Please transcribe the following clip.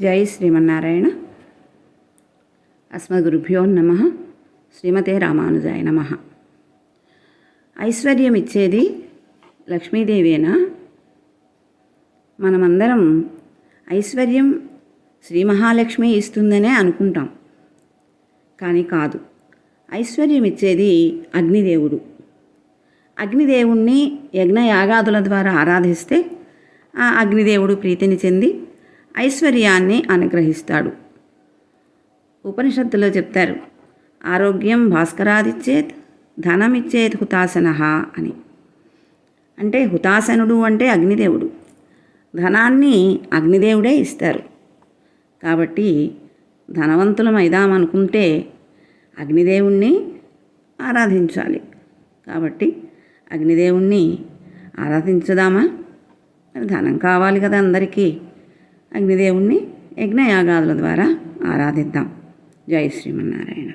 జై శ్రీమన్నారాయణ. అస్మద్గురుభ్యో నమ. శ్రీమతే రామానుజాయ నమ. ఐశ్వర్యం ఇచ్చేది లక్ష్మీదేవేనా? మనమందరం ఐశ్వర్యం శ్రీ మహాలక్ష్మి ఇస్తుందనే అనుకుంటాం. కానీ కాదు. ఐశ్వర్యం ఇచ్చేది అగ్నిదేవుడు. అగ్నిదేవుణ్ణి యజ్ఞయాగాదుల ద్వారా ఆరాధిస్తే ఆ అగ్నిదేవుడు ప్రీతిని చెంది ఐశ్వర్యాన్ని అనుగ్రహిస్తాడు. ఉపనిషత్తులో చెప్తారు ఆరోగ్యం భాస్కరాదిచ్చేత్ ధనమిచ్చేత్ హుతాసన అని. అంటే హుతాసనుడు అంటే అగ్నిదేవుడు. ధనాన్ని అగ్నిదేవుడే ఇస్తారు. కాబట్టి ధనవంతులం అయిదామనుకుంటే అగ్నిదేవుణ్ణి ఆరాధించాలి. కాబట్టి అగ్నిదేవుణ్ణి ఆరాధించుదామా? ధనం కావాలి కదా అందరికీ. అగ్నిదేవుణ్ణి యజ్ఞయాగాదుల ద్వారా ఆరాధిద్దాం. జై శ్రీమన్నారాయణ.